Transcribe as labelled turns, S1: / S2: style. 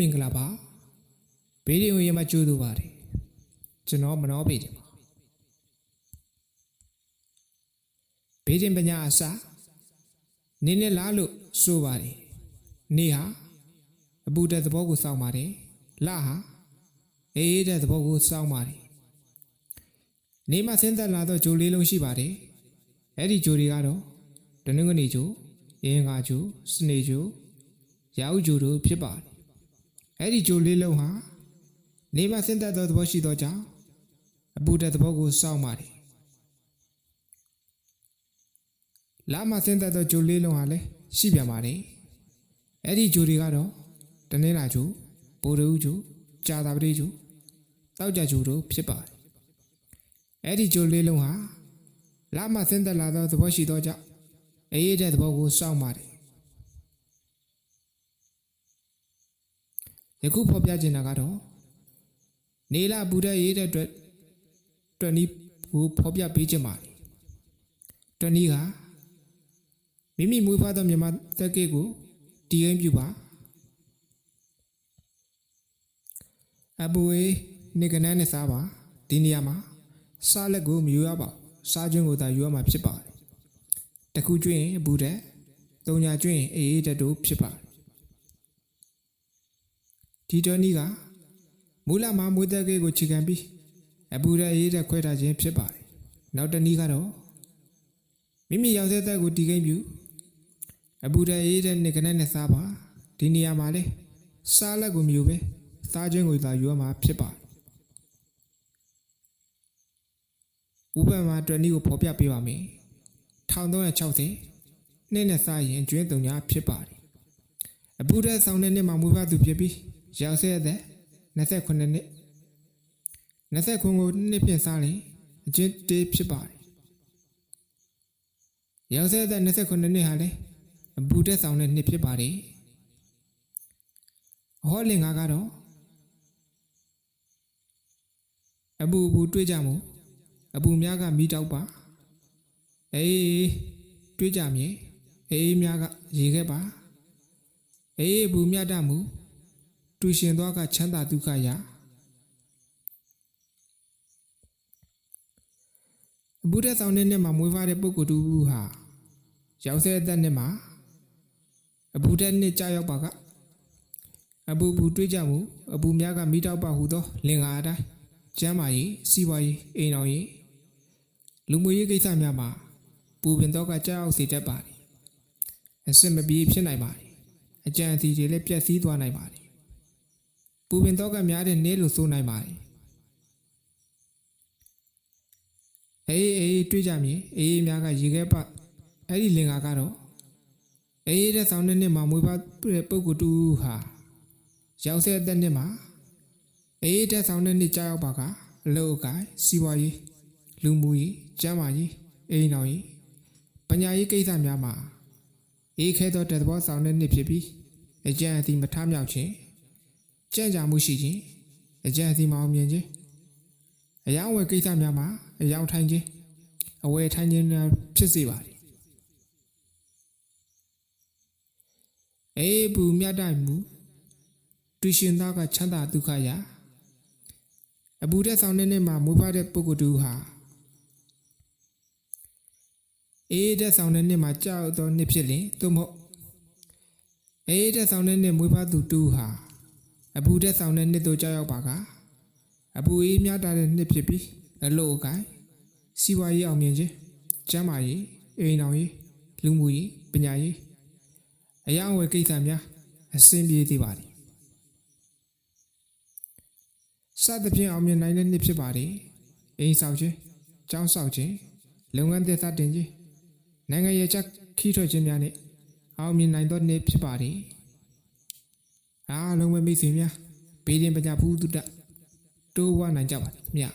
S1: မင်္ဂလာပါဘေးဒီယိုရမကျိုးသူပါတယ်ကျွန်တော်မနောပေတယ်ပါဘေးတင်ပညာအစာနင်းနဲ့လားလို့ဆိုပါတယ်နေဟာအပူတဲ့သဘောကိုစောင့်ပါတယ်လဟာအေးအေးတဲ့သဘောကိုစောင့်ပါတယ်နေမှာဆင်းသက်လာတော့ဂျိုလေးလုံးရှိပါတယ်အဲ့ဒီဂျိုတွေကတော့တနင်္ဂနွေဂျိုရင်းငါဂျိုစနေဂျိုရာဟုဂျိုတို့ဖြစ်ပါတယ် အဲ့ဒီဂျိုလေးလုံးဟာနေမဆင်းသက်သောသဘောရှိသောကြောင့်အပူတဲ့သဘောကိုစောင့်ပါတယ်လာမဆင်းသက်သောဂျိုလေးလုံးဟာလည်းရှိပြန်ပါတယ်အဲ့ဒီဂျိုတွေကတော့တနင်္လာဂျိုဗိုလ်ရူးဂျိုကြာတာပတိဂျိုတောက်ကြဂျိုတို့ဖြစ်ပါတယ်အဲ့ဒီဂျိုလေးလုံးဟာလာမဆင်းသက်လာသောသဘောရှိသောကြောင့်အေးတဲ့သဘောကိုစောင့်ပါတယ် ယခုဖော်ပြချင်တာကတော့နေလာပူတဲ့ရေးတဲ့အတွက်တွနီးကိုဖော်ပြပေးချင်ပါတယ်တွနီးကမိမိမွေးဖွားသောမြန်မာတက်ကစ်ကိုတီးရင်းပြပါအပူေးနေကနန်းနဲ့စားပါဒီနေရာမှာစားလက်ကိုမယူရပါဘူးစားခြင်းကိုသာယူရမှာဖြစ်ပါတယ်တခုကျွင်းရင်အပူတဲ့သုံးညာကျွင်းရင်အေးအေးတဲ့တို့ဖြစ်ပါတယ် ဒီတော်နီးကမူလမှာမွေးသက်ကေးကိုခြေခံပြီးအပူရဲရေးတဲ့ခွဲထားခြင်းဖြစ်ပါတယ်။နောက်တနည်းကတော့မိမိရောက်တဲ့သက်ကိုတီးကိန်းပြူအပူရဲရေးတဲ့နေကနဲ့နဲ့စားပါဒီနေရာမှာလေစားလက်ကိုမျိုးပဲစားခြင်းကိုသာယူရမှာဖြစ်ပါတယ်။ဥပမာတွနီးကိုဖော်ပြပေးပါမယ်။1360နှစ်နဲ့စားရင်ကျွင်းတုံညာဖြစ်ပါတယ်။အပူရဲဆောင်တဲ့နှစ်မှာမွေးဖွားသူဖြစ်ပြီး ရောက်ဆက်တဲ့29နှစ်29ကိုနှစ်ဖြင့်စားရင်အကျဉ်းတေးဖြစ်ပါတယ်ရောက်ဆက်တဲ့29နှစ်ဟာလေအပူတက်ဆောင်တဲ့နှစ်ဖြစ်ပါတယ်အဟောလင်္ကာကတော့အပူအပူတွေးကြမို့အပူများကမိတောက်ပါအေးတွေးကြမြေအေးများကရေခဲ့ပါအေးအပူမြတ်တမှု တူရှင်သွားကချမ်းသာဒုက္ခရအဘုဒ္ဓဆောင်တဲ့နှစ်မှာမွေးဖွားတဲ့ပုဂ္ဂိုလ်တူဟာရောက်တဲ့အသက်နှစ်မှာအဘုဒ္ဓနှစ်ကြာရောက်ပါကအဘူဘူတွေးကြမှုအဘူများကမိတောက်ပါဟုသောလင်္ကာအတိုင်းကျမ်းမာရေးစီးပွားရေးအိမ်တော်ရေးလူမှုရေးကိစ္စများမှာပူပင်တော့ကကြောက်အောင်စေတတ်ပါတယ်အစစ်မပြေဖြစ်နိုင်ပါတယ်အကြံအစီတွေလည်းပြက်စီးသွားနိုင်ပါတယ် ပူပင်တော့ကများတဲ့နေလို့ဆိုနိုင်ပါတယ်အေးအေးတွေးကြမြင်အေးများကရေခဲပအဲ့ဒီလင်္ကာကတော့အေးတဲ့ဆောင်းတဲ့နှစ်မှာမွေးဖွားတဲ့ပုဂ္ဂိုလ်တူဟာရောက်ဆက်တဲ့နှစ်မှာအေးတဲ့ဆောင်းတဲ့နှစ်ကြာရောက်ပါကအလုတ်အကင်စီးပွားရေးလူမှုရေးကျန်းမာရေးအိမ်တော်ရေးပညာရေးကိစ္စများမှာအေးခဲသောတဲ့သဘောဆောင်တဲ့နှစ်ဖြစ်ပြီးအကြံအစီမထားမြောက်ခြင်း ကြံ့ကြာမှုရှိခြင်းအကြံအစီမအောင်မြင်ခြင်းအယောင်ဝယ်ကိစ္စများမှာအယောင်ထိုင်ခြင်းအဝယ်ထိုင်ခြင်းများဖြစ်စေပါသည်အေးဘူးမြတ်တိုင်မူတူရှင်သားကချမ်းသာဒုက္ခရအဘူတဲ့ဆောင်တဲ့နေ့မှာမွေးဖွားတဲ့ပုဂ္ဂိုလ်တူဟာအေးတဲ့ဆောင်တဲ့နေ့မှာကြောက်သောနှစ်ဖြစ်လင်သို့မဟုတ်အေးတဲ့ဆောင်တဲ့နေ့မွေးဖွားသူတူဟာ အပူတက်ဆောင်တဲ့နှစ်တို့ကြောက်ရောက်ပါကအပူအေးများတာတဲ့နှစ်ဖြစ်ပြီးအလို့အကိုင်စီးပွားရေးအောင်မြင်ခြင်းကျန်းမာရေးအိမ်အောင်ရေးလူမှုရေးပညာရေးအရာအဝယ်ကိစ္စများအဆင်ပြေသေးပါသည်စသဖြင့်အောင်မြင်နိုင်တဲ့နှစ်ဖြစ်ပါတယ်အိမ်ဆောင်ခြင်းကျောင်းဆောင်ခြင်းလုပ်ငန်းသက်သာတင်ခြင်းနိုင်ငံရေးချက်ခီးထွက်ခြင်းများနဲ့အောင်မြင်နိုင်သောနှစ်ဖြစ်ပါတယ် အားလုံးပဲမိတ်ဆွေများဘေးရင်ပညာဘူးတုတ္တတိုးဝနိုင်ကြပါခင်ဗျာ